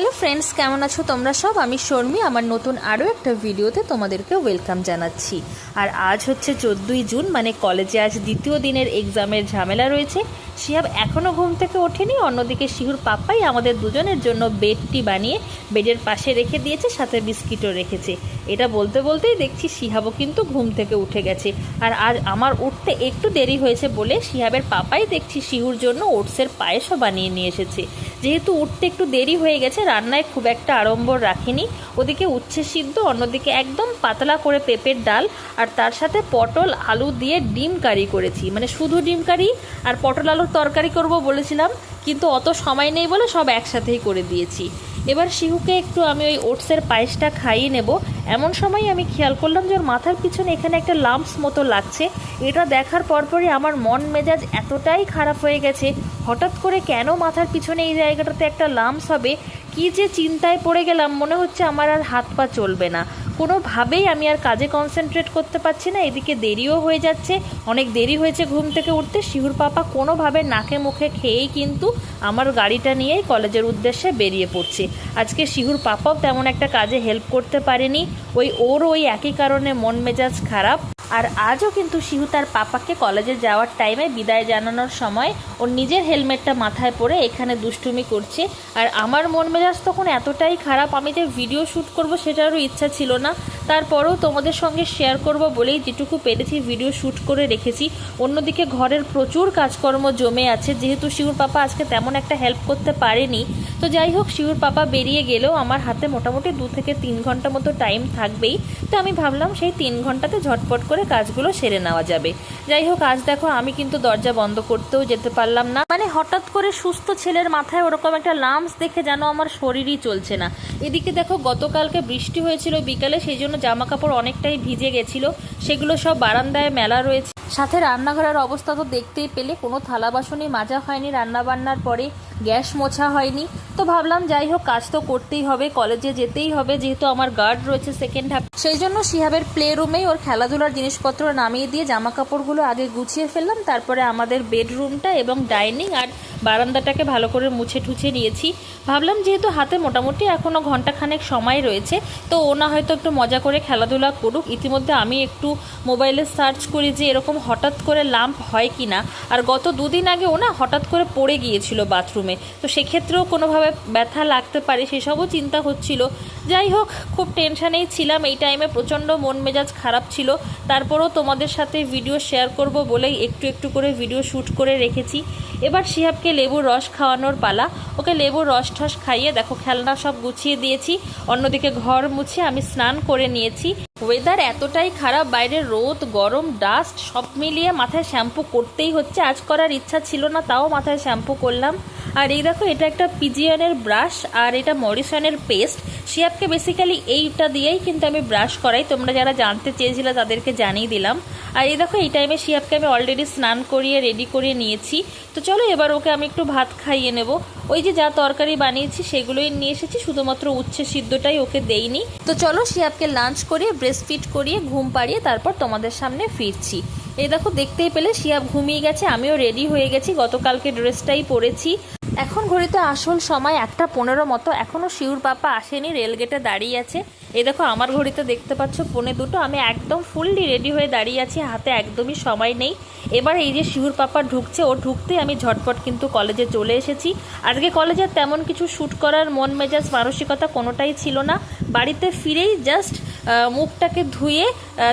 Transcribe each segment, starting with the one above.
Hello friends কেমন আছো তোমরা সব? আমি শর্মি, আমার নতুন আরও একটা ভিডিওতে তোমাদেরকে ওয়েলকাম জানাচ্ছি। আর আজ হচ্ছে চোদ্দোই জুন মানে কলেজে আজ দ্বিতীয় দিনের এক্সামের ঝামেলা রয়েছে। শিহাব এখনও ঘুম থেকে ওঠেনি, অন্যদিকে শিহুর পাপ্পাই আমাদের দুজনের জন্য বেডটি বানিয়ে বেডের পাশে রেখে দিয়েছে, সাথে বিস্কিটও রেখেছে। এটা বলতে বলতেই দেখছি শিহাবও কিন্তু ঘুম থেকে উঠে গেছে। আর আজ আমার উঠতে একটু দেরি হয়েছে বলে শিহাবের পাপাই দেখছি শিহুর জন্য ওটসের পায়েসও বানিয়ে নিয়ে এসেছে। যেহেতু উঠতে একটু দেরি হয়ে গেছে, রান্নায় খুব একটা আড়ম্বর রাখিনি। ওদিকে উচ্ছে সিদ্ধ, অন্যদিকে একদম পাতলা করে পেঁপের ডাল, আর তার সাথে পটল, আলু দিয়ে ডিম কারি করেছি। মানে শুধু ডিম কারি আর পটল আলুর তরকারি করব বলেছিলাম কিন্তু অত সময় নেই বলে সব একসাথেই করে দিয়েছি। এবার শিহুকে একটু আমি ওই ওটসের পায়েসটা খাইয়ে নেব। এমন সময় আমি খেয়াল করলাম যে ওর মাথার পিছনে এখানে একটা লাম্পস মতো লাগছে। এটা দেখার পরপরই আমার মন মেজাজ এতটাই খারাপ হয়ে গেছে। হঠাৎ করে কেন মাথার পিছনে এই জায়গাটাতে একটা লাম্পস হবে? কি যে চিন্তায় পড়ে গেলাম, মনে হচ্ছে আমার আর হাত পা চলবে না। কোনোভাবেই আমি আর কাজে কনসেন্ট্রেট করতে পারছি না। এদিকে দেরিও হয়ে যাচ্ছে। অনেক দেরি হয়েছে ঘুম থেকে উঠতে। শিহুর পাপা কোনোভাবে নাকে মুখে খেয়েই কিন্তু আমার গাড়িটা নিয়েই কলেজের উদ্দেশ্যে বেরিয়ে পড়ছে। আজকে শিহুর পাপাও তেমন একটা কাজে হেল্প করতে পারেনি। ওই ওর ওই একই কারণে মন মেজাজ খারাপ। আর আজও কিন্তু শিহু তার পাপাকে কলেজে যাওয়ার টাইমে বিদায় জানানোর সময় ওর নিজের হেলমেটটা মাথায় পরে এখানে দুষ্টুমি করছে। আর আমার মন মেজাজ তখন এতটাই খারাপ, আমি যে ভিডিও শ্যুট করব সেটারও ইচ্ছা ছিল না। তারপরেও তোমাদের সঙ্গে শেয়ার করব বলেই যেটুকু পেরেছি ভিডিও শ্যুট করে রেখেছি। অন্যদিকে ঘরের প্রচুর কাজকর্ম জমে আছে, যেহেতু শিউর পাপা আজকে তেমন একটা হেল্প করতে পারেনি। তো যাই হোক, শিউর পাপা বেরিয়ে গেলেও আমার হাতে মোটামুটি দু থেকে তিন ঘণ্টা মতো টাইম থাকবেই। তো আমি ভাবলাম সেই তিন ঘন্টাতে ঝটপট করে কাজগুলো সেরে নেওয়া যাবে। যাই হোক, আজ দেখো আমি কিন্তু দরজা বন্ধ করতেও যেতে পারলাম না। মানে হঠাৎ করে সুস্থ ছেলের মাথায় ওরকম একটা লাম্পস দেখে যেন আমার শরীরই চলছে না। এদিকে দেখো, গতকালকে বৃষ্টি হয়েছিল, বিকালে সেই জন্য জামা কাপড় অনেকটাই ভিজে গেছিল। সেগুলো সব বারান্দায় মেলা রয়েছে। সাথে রান্নাঘরের অবস্থা তো দেখতেই পেলে, কোনো থালা বাসনই মাজা হয়নি রান্নাবান্নার পরে। গ্যাস মোছা হয়নি। তো ভাবলাম, যাই হোক, কাজ তো করতেই হবে, কলেজে যেতেই হবে, যেহেতু আমার গার্ড রয়েছে সেকেন্ড হাফ সেই জন্য শিহাবের প্লে রুমেই ওর খেলাধুলার জিনিসপত্র নামিয়ে দিয়ে জামা কাপড়গুলো আগে গুছিয়ে ফেললাম, তারপরে আমাদের বেডরুমটা এবং ডাইনিং আর বারান্দাটাকে ভালো করে মুছে ঠুছে নিয়েছি। ভাবলাম, যেহেতু হাতে মোটামুটি এখনও ঘন্টাখানেক সময় রয়েছে, তো ও না হয়তো একটু মজা করে খেলাধুলা করুক। ইতিমধ্যে আমি একটু মোবাইলে সার্চ করি যে এরকম হঠাৎ করে লাম্প হয় কি না আর গত দুদিন আগে ও না হঠাৎ করে পড়ে গিয়েছিল বাথরুমে তো সেক্ষেত্রেও কোনোভাবে ব্যথা লাগতে পারে সেসবও চিন্তা হচ্ছিল। যাই হোক, খুব টেনশানেই ছিলাম। এই টাইমে প্রচণ্ড মন মেজাজ খারাপ ছিল। তারপরেও তোমাদের সাথে ভিডিও শেয়ার করব বলেই একটু একটু করে ভিডিও শ্যুট করে রেখেছি। এবার শিহাবকে লেবুর রস খাওয়ানোর পালা। ওকে লেবুর রস ঠস খাইয়ে দেখো, খেলনা সব গুছিয়ে দিয়েছি। অন্যদিকে ঘর মুছে আমি স্নান করে নিয়েছি। ওয়েদার এতটাই খারাপ, বাইরে রোদ, গরম ডাস্ট সব মিলিয়ে মাথায় শ্যাম্পু করতেই হচ্ছে। আজ করার ইচ্ছা ছিল না, তাও মাথায় শ্যাম্পু করলাম। আর এই দেখো, এটা একটা পিজিয়নের ব্রাশ আর এটা মরিসনের পেস্ট। শিয়াবকে বেসিক্যালি এইটা দিয়েই কিন্তু আমি ব্রাশ করাই। তোমরা যারা জানতে চেয়েছিলে তাদেরকে জানিয়ে দিলাম। আর এই দেখো, এই টাইমে শিয়াবকে আমি অলরেডি স্নান করিয়ে রেডি করে নিয়েছি। তো চলো, এবার ওকে আমি একটু ভাত খাইয়ে নেব। ওই যে যা তরকারি বানিয়েছি সেগুলোই নিয়ে এসেছি, শুধুমাত্র উচ্ছে সিদ্ধটাই ওকে দেইনি। তো চলো শিয়াবকে লাঞ্চ করিয়ে ব্রেস্ট ফিট করিয়ে, ঘুম পাড়িয়ে তারপর তোমাদের সামনে ফিরছি। এই দেখো, দেখতেই পেলে শিয়াব ঘুমিয়ে গেছে, আমিও রেডি হয়ে গেছি। গতকালকে ড্রেসটাই পরেছি। এখন ঘড়িতে আসল সময় একটা পনেরো মতো। এখনও শিউর পাপা আসেনি রেলগেটে দাঁড়িয়ে আছে। এই দেখো, আমার ঘড়িতে দেখতে পাচ্ছ পনে দুটো। আমি একদম ফুললি রেডি হয়ে দাঁড়িয়ে আছি, হাতে একদমই সময় নেই। এবার এই যে শিউর পাপা ঢুকছে, ও ঢুকতে আমি ঝটপট কিন্তু কলেজে চলে এসেছি। আজকে কলেজে তেমন কিছু শ্যুট করার মন মেজাজ মানসিকতা কোনোটাই ছিল না। বাড়িতে ফিরেই জাস্ট মুখটাকে ধুয়ে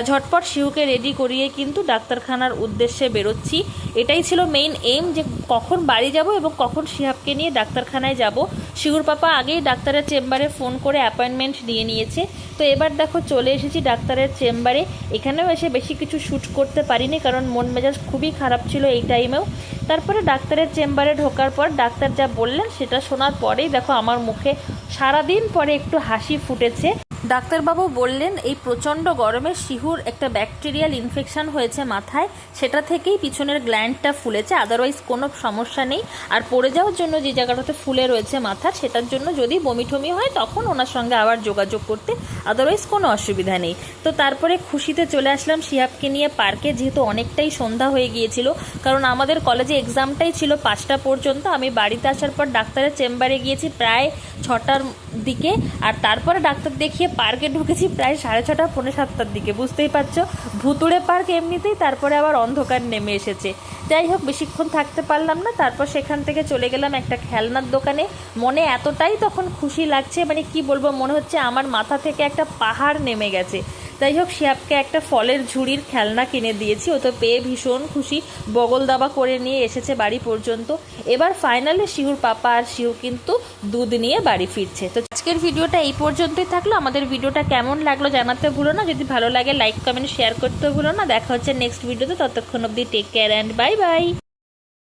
ঝটপট শিহুকে রেডি করিয়ে কিন্তু ডাক্তারখানার উদ্দেশ্যে বেরোচ্ছি। এটাই ছিল মেইন এইম যে কখন বাড়ি যাব এবং কখন শিহাবকে নিয়ে ডাক্তারখানায় যাব। শিহুর পাপা আগেই ডাক্তারের চেম্বারে ফোন করে অ্যাপয়েন্টমেন্ট নিয়ে নিয়েছে। তো এবার দেখো চলে এসেছি ডাক্তারের চেম্বারে। এখানেও এসে বেশি কিছু শ্যুট করতে পারিনি কারণ মন মেজাজ খুবই খারাপ ছিল এই টাইমেও তারপরে ডাক্তারের চেম্বারে ঢোকার পর ডাক্তার যা বললেন সেটা শোনার পরেই দেখো আমার মুখে সারাদিন পরে একটু হাসি ফুটেছে ডাক্তারবাবু বললেন, এই প্রচণ্ড গরমে শিহুর একটা ব্যাকটেরিয়াল ইনফেকশন হয়েছে মাথায়, সেটা থেকেই পিছনের গ্ল্যান্ডটা ফুলেছে আদারওয়াইজ কোনো সমস্যা নেই। আর পড়ে যাওয়ার জন্য যে জায়গাটাতে ফুলে রয়েছে মাথা, সেটার জন্য যদি বমি টমি হয়, তখন ওনার সঙ্গে আবার যোগাযোগ করতে আদারওয়াইজ কোনো অসুবিধা নেই। তো তারপরে খুশিতে চলে আসলাম শিহাবকে নিয়ে পার্কে, যেহেতু অনেকটাই সন্ধ্যা হয়ে গিয়েছিল, কারণ আমাদের কলেজে এক্সামটাই ছিল পাঁচটা পর্যন্ত, আমি বাড়িতে আসার পর ডাক্তারের চেম্বারে গিয়েছি প্রায় ছটার দিকে, আর তারপরে ডাক্তার দেখিয়ে পার্কে ঢুকেছি প্রায় সাড়ে ছটা, পৌনে সাতটার দিকে, বুঝতেই পারছ? ভুতুড়ে পার্ক এমনিতেই, তারপরে আবার অন্ধকার নেমে এসেছে। যাই হোক, বেশিক্ষণ থাকতে পারলাম না, তারপর সেখান থেকে চলে গেলাম একটা খেলনার দোকানে। মনে এতটাই তখন খুশি লাগছে মানে কি বলব, মনে হচ্ছে আমার মাথা থেকে একটা পাহাড় নেমে গেছে। যাই হোক শিয়াবকে একটা ফলের ঝুড়ির খেলনা কিনে দিয়েছি। ও তো পেয়ে ভীষণ খুশি। বগল দাবা করে নিয়ে এসেছে বাড়ি পর্যন্ত। এবার ফাইনালে শিহুর পাপা আর শিহু কিন্তু দুধ নিয়ে বাড়ি ফিরছে। তো আজকের ভিডিওটা এই পর্যন্তই থাকল। আমাদের ভিডিওটা কেমন লাগল জানাতে ভুলো না। যদি ভালো লাগে লাইক কমেন্ট শেয়ার করতে ভুলো না। দেখা হচ্ছে নেক্সট ভিডিওতে ততক্ষণ অবধি take care and bye bye